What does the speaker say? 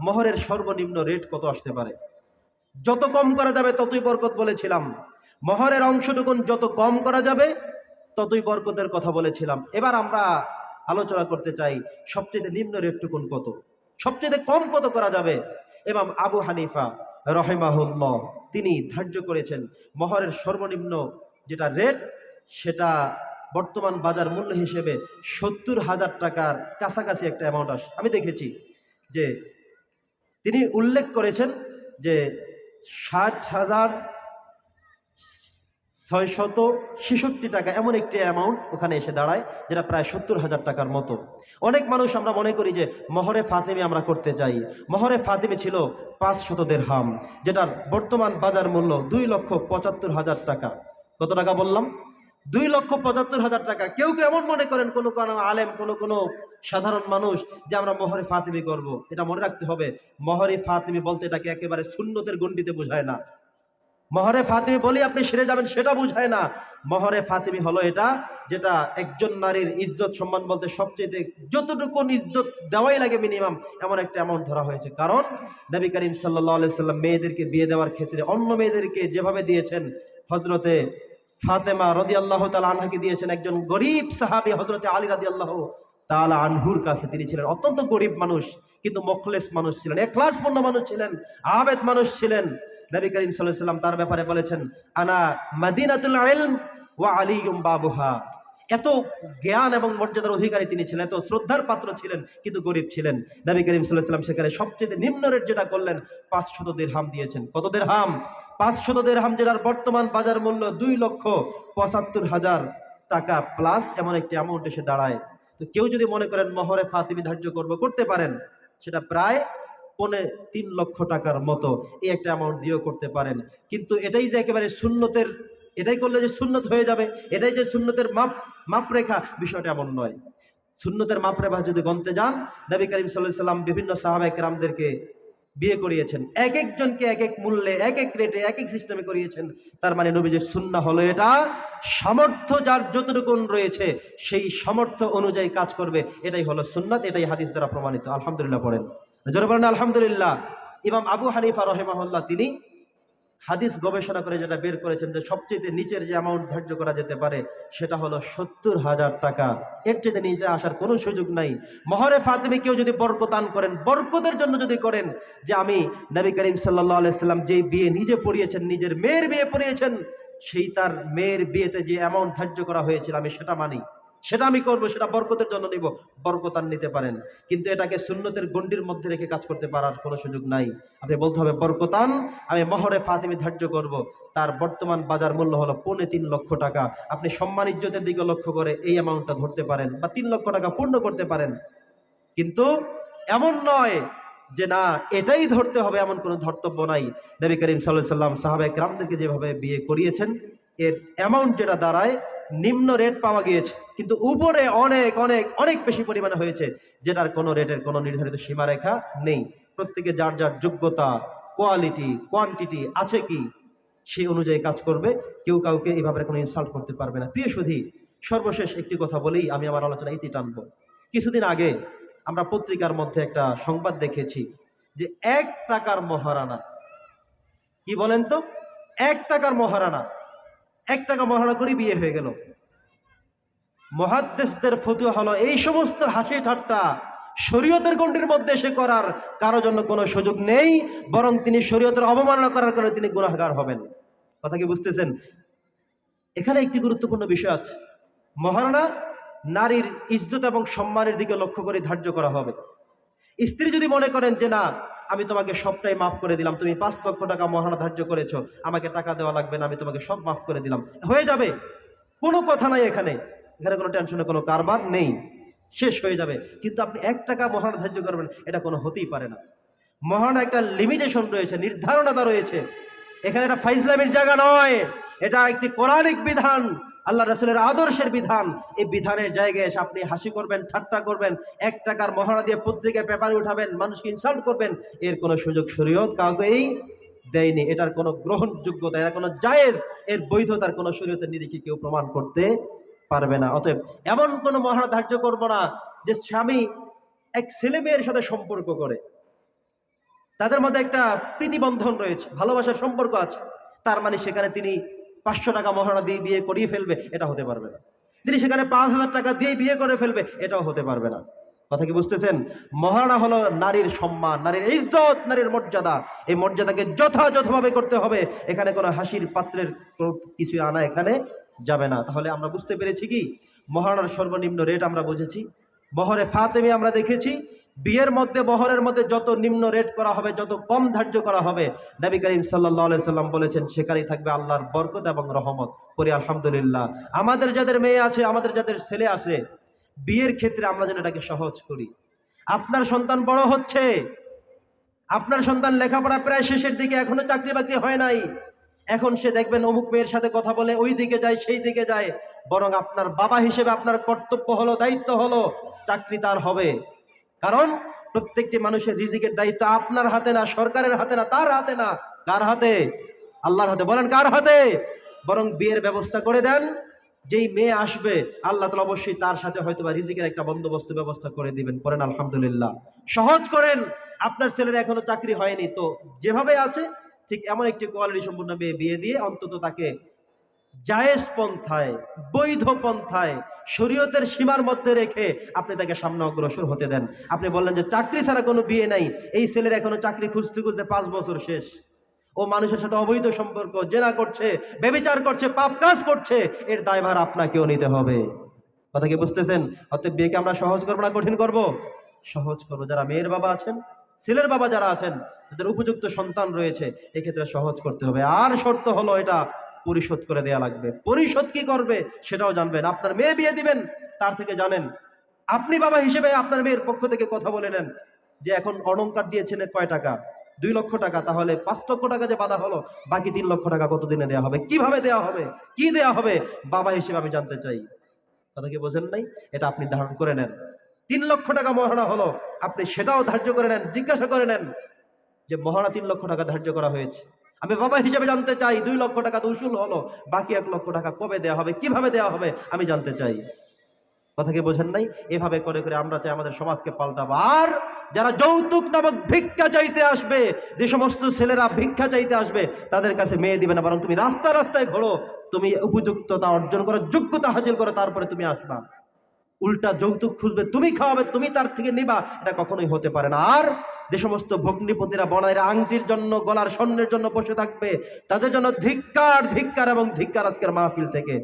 মহরের সর্বনিম্ন রেট কত আসতে পারে? যত কম করা যাবে ততই বরকত বলেছিলাম। মহরের অংশটুকুন যত কম করা যাবে, ততই বরকতের কথা বলেছিলাম। এবার আমরা আলোচনা করতে চাই, সবচেয়ে নিম্ন রেটটুকুন কত? সবচেয়ে কম কত করা যাবে? এবং আবু হানিফা রহেমাহুল্লাহ, তিনি ধার্য করেছেন, মহরের সর্বনিম্ন যেটা রেট সেটা বর্তমান বাজার মূল্য হিসেবে সত্তর হাজার টাকার কাছাকাছি একটা অ্যামাউন্ট আস আমি দেখেছি যে তিনি উল্লেখ করেছেন যে ষাট হাজার ছয়শত ছেষট্টি টাকা এমন একটি অ্যামাউন্ট ওখানে এসে দাঁড়ায়, যেটা প্রায় সত্তর হাজার টাকার মতো। অনেক মানুষ আমরা মনে করি যে মহরে ফাতেমি আমরা করতে চাই। মহরে ফাতেমি ছিল পাঁচ শতদের হাম যেটার বর্তমান বাজার মূল্য দুই লক্ষ পঁচাত্তর হাজার টাকা। কত টাকা বললাম? দুই লক্ষ পঁচাত্তর হাজার টাকা। কেউ কেউ এমন মনে করেন, কোনো কোনো আলেম, কোনো কোনো সাধারণ মানুষ যে আমরা মহরে ফাতিমি করব। এটা মনে রাখতে হবে, মহরে ফাতিমি বলতে এটাকে একেবারে শূন্যতের গণ্ডিতে বোঝায় না। মহরে ফাতিমি বলি আপনি সেরে যাবেন, সেটা বুঝায় না। মহরে ফাতিমি হলো এটা যেটা একজন নারীর ইজ্জত সম্মান বলতে সবচেয়ে যতটুকু ইজ্জত দেওয়াই লাগে মিনিমাম এমন একটা অ্যামাউন্ট ধরা হয়েছে। কারণ নবী করিম সাল্লাহ সাল্লাম মেয়েদেরকে বিয়ে দেওয়ার ক্ষেত্রে অন্য মেয়েদেরকে যেভাবে দিয়েছেন হজরতে ফাতেমা রদি আল্লাহ তালা আনহাকে দিয়েছেন একজন গরিব সাহাবি হজরতে আলী রাদি আল্লাহ তালা আনহুর কাছে। তিনি ছিলেন অত্যন্ত গরিব মানুষ, কিন্তু মখলেস মানুষ ছিলেন একলাসপূর্ণ মানুষ ছিলেন, আবেদ মানুষ ছিলেন। নবী করিম সাল্লাম তার ব্যাপারে বলেছেন, আনা মাদিনাতুল ইলম ওয়া আলী বাবুহা। এত জ্ঞান এবং মর্যাদার অধিকারী তিনি ছিলেন, এত শ্রদ্ধার পাত্র ছিলেন, কিন্তু গরিব ছিলেন। নবী করিম সাল্লাহ সাল্লাম সেখানে সবচেয়ে নিম্ন রেট যেটা করলেন পাঁচ পাঁচশত হাম দিয়েছেন। কত হাম পাঁচশত হাম যেটার বর্তমান বাজার মূল্য দুই লক্ষ পঁচাত্তর হাজার টাকা প্লাস এমন একটি অ্যামাউন্ট এসে দাঁড়ায়। তো কেউ যদি মনে করেন মহরে ফাতিমি ধার্য করব করতে পারেন, সেটা প্রায় পনে তিন লক্ষ টাকার মতো এই একটা অ্যামাউন্ট দিয়েও করতে পারেন। কিন্তু এটাই যে একেবারে শূন্যতের এটাই করলে যে শূন্যত হয়ে যাবে, এটাই যে শূন্যতের মাপ, মাপরেখা, বিষয়টা এমন নয়। শূন্যতের মাপরেখা যদি গন্তে যান, নবী করিম সাল্লাহ সাল্লাম বিভিন্ন সাহাবাহিক রামদেরকে বিয়ে করিয়েছেন। এক একজনকে এক এক মূল্যে, এক এক রেটে এক এক সিস্টেমে করিয়েছেন। তার মানে নবীজের সুন্না হলো এটা। সামর্থ্য যার যতটুকু রয়েছে, সেই সামর্থ্য অনুযায়ী কাজ করবে। এটাই হলো সুন্নাত, এটাই হাদিস দ্বারা প্রমাণিত। আলহামদুলিল্লাহ পড়েন। জোরে বলেন আলহামদুলিল্লাহ। ইমাম আবু হানিফা রহেমাহুল্লাহ তিনি হাদিস গবেষণা করে যেটা বের করেছেন যে সবচেয়ে নিচের যে অ্যামাউন্ট ধার্য করা যেতে পারে, সেটা হলো সত্তর হাজার টাকা। এর চেয়ে নিচে আসার কোনো সুযোগ নাই। মহরে ফাতেমি কেউ যদি বরকতান করেন, বরকতের জন্য যদি করেন, যে আমি নবী করিম সাল্লাহ আলাইসাল্লাম যেই বিয়ে নিজে পড়িয়েছেন, নিজের মেয়ের বিয়ে পড়িয়েছেন, সেই তার মেয়ের বিয়েতে যে অ্যামাউন্ট ধার্য করা হয়েছিল, আমি সেটা মানি। সেটা আমি করব, সেটা বরকতের জন্য নিব। বরকতান নিতে পারেন। কিন্তু এটাকে সুন্নতের গণ্ডির মধ্যে রেখে কাজ করতে পারার কোনো সুযোগ নাই। আপনি বলতে হবে, বরকতান, আমি মহরে ফাতেমি ধার্য করব। তার বর্তমান বাজার মূল্য হলো পৌনে তিন লক্ষ টাকা। আপনি সম্মান ইজ্জতের দিকে লক্ষ্য করে এই অ্যামাউন্টটা ধরতে পারেন বা তিন লক্ষ টাকা পূর্ণ করতে পারেন। কিন্তু এমন নয় যে না, এটাই ধরতে হবে এমন কোনো ধর্তব্য নাই। নবী করিম সাল্লাহ সাল্লাম সাহাবাহিক গ্রামদেরকে যেভাবে বিয়ে করিয়েছেন, এর অ্যামাউন্ট যেটা দাঁড়ায়, নিম্ন রেট পাওয়া গিয়েছে। কিন্তু উপরে অনেক অনেক অনেক বেশি পরিমাণে হয়েছে, যেটার কোনো রেটের কোনো নির্ধারিত সীমারেখা নেই। প্রত্যেকে যার যার যোগ্যতা কোয়ালিটি কোয়ান্টিটি আছে কি সেই অনুযায়ী কাজ করবে। কেউ কাউকে এইভাবে কোনো ইনসাল্ট করতে পারবে না। প্রিয় সুধী, সর্বশেষ একটি কথা বলেই আমি আমার আলোচনা ইতি টানবো। কিছুদিন আগে আমরা পত্রিকার মধ্যে একটা সংবাদ দেখেছি যে এক টাকার মহারানা, কি বলেন তো? এক টাকার মহারানা, এক টাকা মহারণা করে বিয়ে হয়ে গেল। মহাদ্দেশদের ফতুয়া হলো এই সমস্ত হাসি ঠাট্টা শরীয়তের গণ্ডির মধ্যে এসে করার কারও জন্য কোনো সুযোগ নেই, বরং তিনি শরীয়তের অবমাননা করার কারণে তিনি গুণাগার হবেন। কথা কি বুঝতেছেন? এখানে একটি গুরুত্বপূর্ণ বিষয় আছে। মহারণা নারীর ইজ্জত এবং সম্মানের দিকে লক্ষ্য করে ধার্য করা হবে। স্ত্রী যদি মনে করেন যে, না, আমি তোমাকে সবটাই মাফ করে দিলাম, তুমি পাঁচ লক্ষ টাকা মহারণা ধার্য করেছ, আমাকে টাকা দেওয়া লাগবে না, আমি তোমাকে সব মাফ করে দিলাম। হয়ে যাবে। কোনো কথা নাই এখানে। এখানে কোনো টেনশনে কোনো কারবার নেই। শেষ হয়ে যাবে। কিন্তু আপনি এক টাকা মহারণা ধার্য করবেন, এটা কোনো হতেই পারে না। মহারণা একটা লিমিটেশন রয়েছে, নির্ধারণতা রয়েছে। এখানে এটা ফাইজলামের জায়গা নয়। এটা একটি কোরআনিক বিধান, আল্লাহ রসুলের আদর্শের বিধান। এই বিধানের জায়গায় এসে আপনি হাসি করবেন, ঠাট্টা করবেন, এক টাকার মহারা দিয়ে পত্রিকায় পেপারে উঠাবেন, মানুষকে ইনসাল্ট করবেন, এর কোনো সুযোগ, শরীয়ত কাউকেই দেয়নি। এটার কোনো গ্রহণযোগ্যতা এটা কোনো জায়েজ, এর বৈধতার কোনো শরীয়তের নিরিখে কেউ প্রমাণ করতে পারবে না। অতএব এমন কোনো মহারা ধার্য করব না যে স্বামী এক ছেলে মেয়ের সাথে সম্পর্ক করে। তাদের মধ্যে একটা প্রীতিবন্ধন রয়েছে, ভালোবাসার সম্পর্ক আছে। তার মানে সেখানে তিনি পাঁচশো টাকা মহারণা দিয়ে বিয়ে করিয়ে ফেলবে এটা হতে পারবে না। তিনি সেখানে পাঁচ হাজার টাকা দিয়ে বিয়ে করে ফেলবে, এটাও হতে পারবে না। কথা কি বুঝতেছেন? মহারণা হলো নারীর সম্মান, নারীর ইজ্জত, নারীর মর্যাদা। এই মর্যাদাকে যথাযথভাবে করতে হবে। এখানে কোনো হাসির পাত্রের কিছু আনা এখানে যাবে না। তাহলে আমরা বুঝতে পেরেছি কি? মহারণার সর্বনিম্ন রেট আমরা বুঝেছি। মহরে ফাতেমি আমরা দেখেছি। বিয়ের মধ্যে বহরের মধ্যে যত নিম্ন রেট করা হবে, যত কম ধার্য করা হবে, নবী করিম সাল্লাহ সাল্লাম বলেছেন, সেখানেই থাকবে আল্লাহর বরকত এবং রহমত। পরি আলহামদুলিল্লাহ, আমাদের যাদের মেয়ে আছে, আমাদের যাদের ছেলে আছে, বিয়ের ক্ষেত্রে আমরা যেন এটাকে সহজ করি। আপনার সন্তান বড় হচ্ছে। আপনার সন্তান লেখাপড়া প্রায় শেষের দিকে, এখনও চাকরি বাকরি হয় নাই। এখন সে দেখবেন অমুক মেয়ের সাথে কথা বলে, ওই দিকে যায়, সেই দিকে যায়। বরং আপনার বাবা হিসেবে আপনার কর্তব্য হলো, দায়িত্ব হলো, চাকরি তার হবে। কারণ প্রত্যেকটি মানুষের রিজিকের দায়িত্ব আপনার হাতে না, সরকারের হাতে না, তার হাতে না। কার হাতে? আল্লাহর হাতে। বলেন, কার হাতে? বরং বিয়ের ব্যবস্থা করে দেন। যেই মেয়ে আসবে, আল্লাহ তালা অবশ্যই তার সাথে হয়তো বা রিজিকের একটা বন্দোবস্ত ব্যবস্থা করে দিবেন। করেন আলহামদুলিল্লাহ। সহজ করেন, আপনার ছেলের এখনও চাকরি হয়নি। তো যেভাবে আছে ঠিক এমন একটি কোয়ালিটি সম্পূর্ণ মেয়ে বিয়ে দিয়ে অন্তত তাকে জায়েজ পন্থায়, বৈধ পন্থায়, শরীয়তের সীমার মধ্যে রেখে আপনি তাকে সামনে অগ্রসর হতে দেন। আপনি বললেন যে চাকরি ছাড়া কোনো বিয়ে নাই, এই ছেলের এখনও চাকরি খুঁজতে খুঁজতে পাঁচ বছর শেষ। ও মানুষের সাথে অবৈধ সম্পর্ক, জেনা করছে বেবিচার করছে, পাপ কাজ করছে, এর দায়ভার আপনাকেও নিতে হবে। কথা কি বুঝতেছেন? অতএব বিয়েকে আমরা সহজ করব না কঠিন করব? সহজ করব। যারা মেয়ের বাবা আছেন ছেলের বাবা যারা আছেন, যাদের উপযুক্ত সন্তান রয়েছে, এক্ষেত্রে সহজ করতে হবে। আর শর্ত হলো এটা পরিশোধ করে দেয়া লাগবে। পরিশোধ কি করবে সেটাও জানবেন। আপনার মেয়ে বিয়ে দিবেন, তার থেকে জানেন। আপনি বাবা হিসেবে আপনার মেয়ের পক্ষ থেকে কথা বলে নেন যে, এখন অলঙ্কার দিয়েছেন কয় টাকা? দুই লক্ষ টাকা। তাহলে পাঁচ লক্ষ টাকা যে বাধা হলো, বাকি তিন লক্ষ টাকা কতদিনে দেওয়া হবে? কীভাবে দেওয়া হবে? কি দেওয়া হবে? বাবা হিসেবে আমি জানতে চাই। কথা কি বোঝেন নাই? এটা আপনি ধারণ করে নেন। তিন লক্ষ টাকা মহারণা হলো। আপনি সেটাও ধার্য করে নেন, জিজ্ঞাসা করে নেন যে মহারণা তিন লক্ষ টাকা ধার্য করা হয়েছে। আমি বাবা হিসেবে জানতে চাই, দুই লক্ষ টাকা তো উসুল হলো, বাকি এক লক্ষ টাকা কবে দেওয়া হবে, কীভাবে দেওয়া হবে, আমি জানতে চাই। কথা কি বোঝেন নাই? এভাবে করে করে আমরা চাই আমাদের সমাজকে পাল্টাবো। আর যারা যৌতুক নামক ভিক্ষা চাইতে আসবে, যে সমস্ত ছেলেরা ভিক্ষা চাইতে আসবে, তাদের কাছে মেয়ে দিবে না, বরং তুমি রাস্তা রাস্তায় ঘোরো, তুমি উপযুক্ততা অর্জন করো, যোগ্যতা হাসিল করো, তারপরে তুমি আসবা। উল্টা যৌতুক খুঁজবে, তুমি খাওয়াবে, তুমি তার থেকে নিবা। এটা কখনোই হতে পারে না। আর যে সমস্ত ভগ্নিপতিরা বনায়ের আংটির জন্য, গলার স্বর্ণের জন্য বসে থাকবে, তাদের জন্য ধিক্কার ধিক্কার এবং ধিক্কার আজকের মাহফিল থেকে।